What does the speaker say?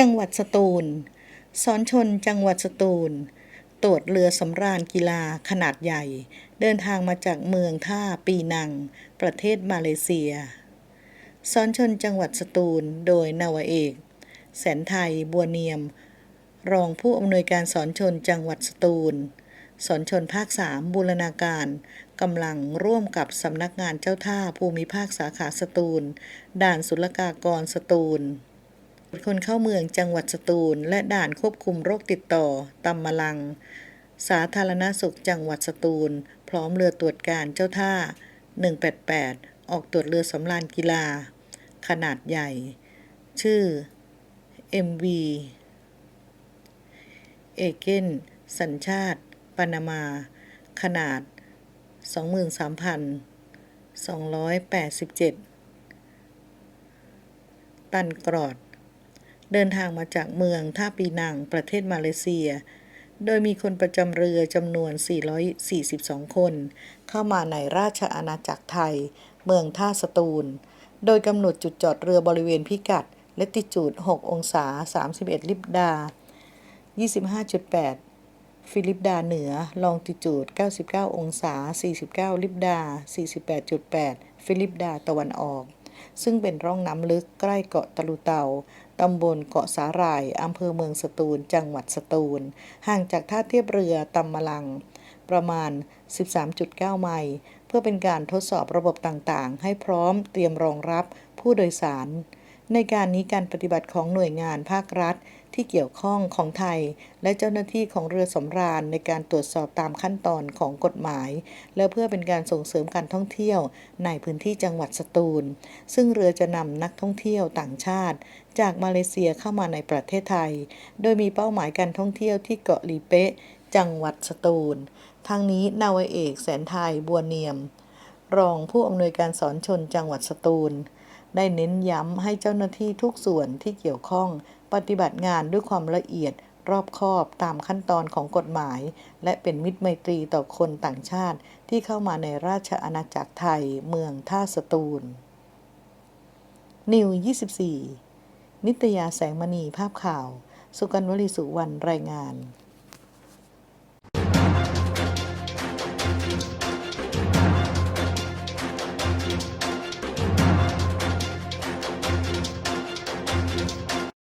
จังหวัดสตูล สอนชนจังหวัดสตูล ตรวจเรือสำราญกีฬาขนาดใหญ่ เดินทางมาจากเมืองท่าปีนัง ประเทศมาเลเซีย สอนชนจังหวัดสตูล โดยนาวเอก แสนไทยบัวเนียม รองผู้อำนวยการสอนชนจังหวัดสตูล สอนชนภาค3บูรณาการกำลังร่วมกับสำนักงานเจ้าท่าภูมิภาคสาขาสตูล ด่านศุลกากรสตูล คนเข้าเมืองจังหวัดสตูล และด่านควบคุมโรคติดต่อตำมะลัง สาธารณสุขจังหวัดสตูล พร้อมเรือตรวจการเจ้าท่า 188 ออกตรวจเรือสำราญกีฬา ขนาดใหญ่ ชื่อ MV เอเกนสัญชาติปานามา ขนาด 23,287 ตันกรอด เดินทางมาจากเมืองท่าปีนังประเทศมาเลเซีย โดยมีคนประจำเรือจำนวน 442 คน เข้ามาในราชอาณาจักรไทย เมืองท่าสตูล โดยกำหนดจุดจอดเรือบริเวณพิกัดเลติจูด 6 องศา 31 ลิบดา 25.8 ฟิลิปดาเหนือ ลองติจูด 99 องศา 49 ลิบดา 48.8 ฟิลิปดาตะวันออก ซึ่งเป็นร่องน้ำลึกใกล้เกาะตะลุเตาตำบลเกาะสาหร่ายอำเภอเมืองสตูล จังหวัดสตูล ห่างจากท่าเทียบเรือตำมะลัง ประมาณ 13.9 ไมล์ เพื่อเป็นการทดสอบระบบต่างๆ ให้พร้อมเตรียมรองรับผู้โดยสาร ในการนี้การปฏิบัติของหน่วยงานภาครัฐ ที่เกี่ยวข้องของไทย และเจ้าหน้าที่ของเรือสำราญในการตรวจสอบตามขั้นตอนของกฎหมาย และเพื่อเป็นการส่งเสริมการท่องเที่ยวในพื้นที่จังหวัดสตูล ซึ่งเรือจะนำนักท่องเที่ยวต่างชาติ จากมาเลเซียเข้ามาในประเทศไทย โดยมีเป้าหมายการท่องเที่ยวที่เกาะลีเป๊ะจังหวัดสตูลทางนี้นาวเอกแสนไทยบัวเนียม รองผู้อำนวยการสอนชนจังหวัดสตูล ได้เน้นย้ำให้เจ้าหน้าที่ทุกส่วนที่เกี่ยวข้อง ปฏิบัติงานด้วยความละเอียดรอบคอบตามขั้นตอนของกฎหมาย และเป็นมิตรไมตรีต่อคนต่างชาติที่เข้ามาในราชอาณาจักรไทยเมืองท่าสตูล นิว 24 นิตยาแสงมณีภาพข่าว สุกันวลีสุวรรณรายงาน